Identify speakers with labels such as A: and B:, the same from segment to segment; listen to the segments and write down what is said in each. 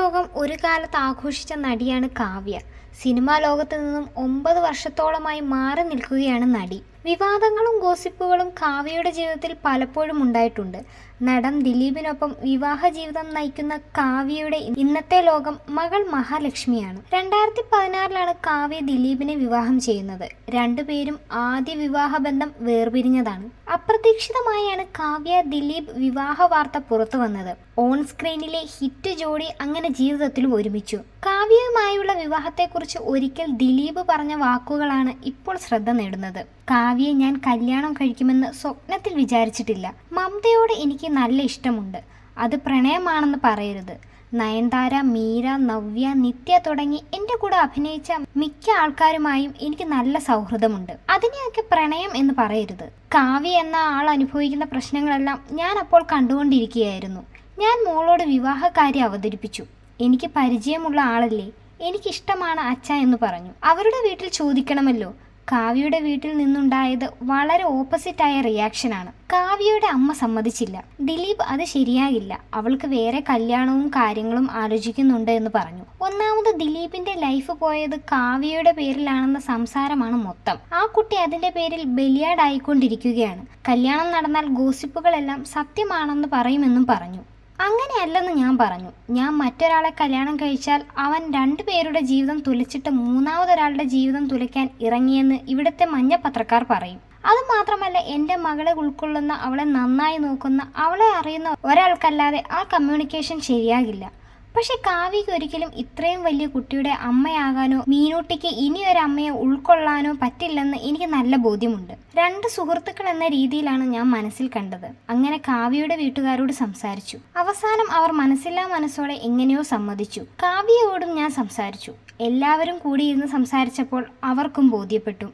A: ലോകം ഒരു കാലത്ത് ആഘോഷിച്ച നടിയാണ് കാവ്യ. സിനിമാ ലോകത്ത് നിന്നും ഒമ്പത് വർഷത്തോളമായി മാറി നിൽക്കുകയാണ് നടി. വിവാദങ്ങളും ഗോസിപ്പുകളും കാവ്യയുടെ ജീവിതത്തിൽ പലപ്പോഴും ഉണ്ടായിട്ടുണ്ട്. നടൻ ദിലീപിനൊപ്പം വിവാഹ ജീവിതം നയിക്കുന്ന കാവ്യയുടെ ഇന്നത്തെ ലോകം മകൾ മഹാലക്ഷ്മിയാണ്. രണ്ടായിരത്തി പതിനാറിലാണ് കാവ്യ ദിലീപിനെ വിവാഹം ചെയ്യുന്നത്. രണ്ടുപേരും ആദ്യ വിവാഹ ബന്ധം വേർപിരിഞ്ഞതാണ്. അപ്രതീക്ഷിതമായാണ് കാവ്യ ദിലീപ് വിവാഹ വാർത്ത പുറത്തു വന്നത്. ഓൺ സ്ക്രീനിലെ ഹിറ്റ് ജോഡി അങ്ങനെ ജീവിതത്തിലും ഒരുമിച്ചു. കാവ്യയുമായുള്ള വിവാഹത്തെക്കുറിച്ച് ഒരിക്കൽ ദിലീപ് പറഞ്ഞ വാക്കുകളാണ് ഇപ്പോൾ ശ്രദ്ധ നേടുന്നത്. കാവ്യയെ ഞാൻ കല്യാണം കഴിക്കുമെന്ന് സ്വപ്നത്തിൽ വിചാരിച്ചിട്ടില്ല. മമതയോട് എനിക്ക് നല്ല ഇഷ്ടമുണ്ട്. അത് പ്രണയമാണെന്ന് പറയരുത്. നയൻതാര മീര നവ്യ നിത്യ തുടങ്ങി എന്റെ കൂടെ അഭിനയിച്ച മിക്ക ആൾക്കാരുമായും എനിക്ക് നല്ല സൗഹൃദമുണ്ട്. അതിനെയൊക്കെ പ്രണയം എന്ന് പറയരുത്. കാവ്യ എന്ന ആൾ അനുഭവിക്കുന്ന പ്രശ്നങ്ങളെല്ലാം ഞാൻ അപ്പോൾ കണ്ടുകൊണ്ടിരിക്കുകയായിരുന്നു. ഞാൻ മോളോട് വിവാഹകാര്യം അവതരിപ്പിച്ചു. എനിക്ക് പരിചയമുള്ള ആളല്ലേ? എനിക്കിഷ്ടമാണ് അച്ഛ എന്ന് പറഞ്ഞു. അവരുടെ വീട്ടിൽ ചോദിക്കണമല്ലോ. കാവ്യയുടെ വീട്ടിൽ നിന്നുണ്ടായത് വളരെ ഓപ്പോസിറ്റായ റിയാക്ഷനാണ് കാവ്യയുടെ അമ്മ സമ്മതിച്ചില്ല. ദിലീപ് അത് ശരിയാകില്ല. അവൾക്ക് വേറെ കല്യാണവും കാര്യങ്ങളും ആലോചിക്കുന്നുണ്ട് എന്ന് പറഞ്ഞു. ഒന്നാമത് ദിലീപിന്റെ ലൈഫ് പോയത് കാവ്യയുടെ പേരിലാണെന്ന സംസാരമാണ് മൊത്തം. ആ കുട്ടി അതിന്റെ പേരിൽ ബലിയാടായിക്കൊണ്ടിരിക്കുകയാണ്. കല്യാണം നടന്നാൽ ഗോസിപ്പുകളെല്ലാം സത്യമാണെന്ന് പറയുമെന്നും പറഞ്ഞു. അങ്ങനെയല്ലെന്ന് ഞാൻ പറഞ്ഞു. ഞാൻ മറ്റൊരാളെ കല്യാണം കഴിച്ചാൽ അവൻ രണ്ടു പേരുടെ ജീവിതം തുലച്ചിട്ട് മൂന്നാമതൊരാളുടെ ജീവിതം തുലയ്ക്കാൻ ഇറങ്ങിയെന്ന് ഇവിടുത്തെ മഞ്ഞ പത്രക്കാർ പറയും. അതുമാത്രമല്ല എന്റെ മകളെ ഉൾക്കൊള്ളുന്ന അവളെ നന്നായി നോക്കുന്ന അവളെ അറിയുന്ന ഒരാൾക്കല്ലാതെ ആ കമ്മ്യൂണിക്കേഷൻ ശരിയാകില്ല. പക്ഷെ കാവ്യയ്ക്ക് ഒരിക്കലും ഇത്രയും വലിയ കുട്ടിയുടെ അമ്മയാകാനോ മീനൂട്ടിക്ക് ഇനി ഒരു അമ്മയെ ഉൾക്കൊള്ളാനോ പറ്റില്ലെന്ന് എനിക്ക് നല്ല ബോധ്യമുണ്ട്. രണ്ട് സുഹൃത്തുക്കൾ എന്ന രീതിയിലാണ് ഞാൻ മനസ്സിൽ കണ്ടത്. അങ്ങനെ കാവ്യയുടെ വീട്ടുകാരോട് സംസാരിച്ചു. അവസാനം അവർ മനസ്സില്ലാ മനസ്സോടെ എങ്ങനെയോ സമ്മതിച്ചു. കാവ്യയോടും ഞാൻ സംസാരിച്ചു. എല്ലാവരും കൂടിയിരുന്ന് സംസാരിച്ചപ്പോൾ അവർക്കും ബോധ്യപ്പെട്ടു.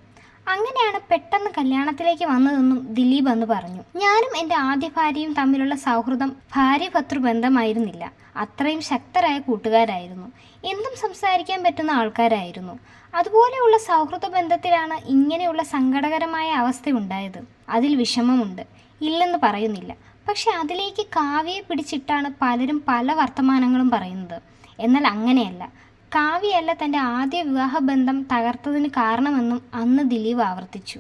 A: അങ്ങനെയാണ് പെട്ടെന്ന് കല്യാണത്തിലേക്ക് വന്നതെന്നും ദിലീപ് എന്ന് പറഞ്ഞു. ഞാനും എന്റെ ആദ്യ ഭാര്യയും തമ്മിലുള്ള സൗഹൃദം ഭാര്യ ഭർത്തൃ ബന്ധമായിരുന്നില്ല. അത്രയും ശക്തരായ കൂട്ടുകാരായിരുന്നു. എന്തും സംസാരിക്കാൻ പറ്റുന്ന ആൾക്കാരായിരുന്നു. അതുപോലെയുള്ള സൗഹൃദ ബന്ധത്തിലാണ് ഇങ്ങനെയുള്ള സങ്കടകരമായ അവസ്ഥ ഉണ്ടായത് അതിൽ വിഷമമുണ്ട്. ഇല്ലെന്ന് പറയുന്നില്ല. പക്ഷെ അതിലേക്ക് കാവ്യയെ പിടിച്ചിട്ടാണ് പലരും പല വർത്തമാനങ്ങളും പറയുന്നത്. എന്നാൽ അങ്ങനെയല്ല. കാവ്യയല്ല തന്റെ ആദ്യ വിവാഹബന്ധം തകർത്തതിന് കാരണമെന്നും അന്ന് ദിലീപ് ആവർത്തിച്ചു.